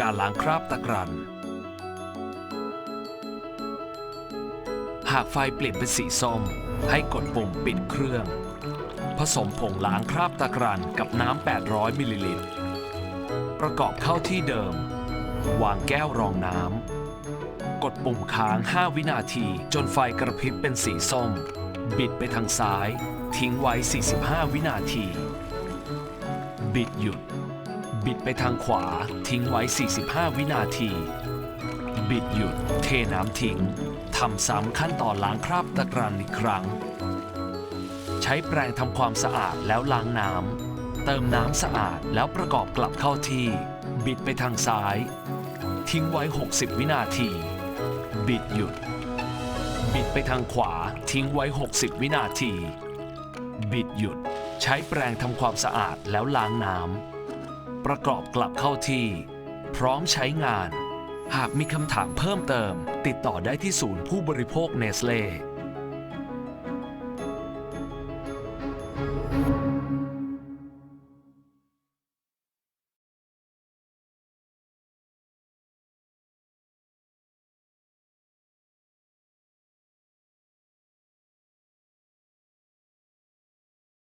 การล้างคราบตะกรัน หากไฟเปลี่ยนเป็นสีส้ม ให้กดปุ่มปิดเครื่อง ผสมผงล้างคราบตะกรันกับน้ำ 800 มิลลิลิตร ประกอบเข้าที่เดิม วางแก้วรองน้ำ กดปุ่มค้าง 5 วินาทีจนไฟกระพริบเป็นสีส้ม บิดไปทางซ้าย ทิ้งไว้ 45 วินาที บิดหยุด บิดไปทางขวาทิ้งไว้ 45 วินาที บิดหยุดเทน้ำทิ้งทำซ้ำขั้นตอนล้างคราบตะกรันอีกครั้ง ใช้แปรงทำความสะอาดแล้วล้างน้ำเติมน้ำสะอาดแล้วประกอบกลับเข้าที่ บิดไปทางซ้าย ทิ้งไว้ 60 วินาที บิดหยุด บิดไปทางขวาทิ้งไว้ 60 วินาที บิดหยุด ใช้แปรงทำความสะอาดแล้วล้างน้ำ ประกอบกลับเข้าที่ พร้อมใช้งาน หากมีคำถามเพิ่มเติม ติดต่อได้ที่ศูนย์ผู้บริโภคเนสเล่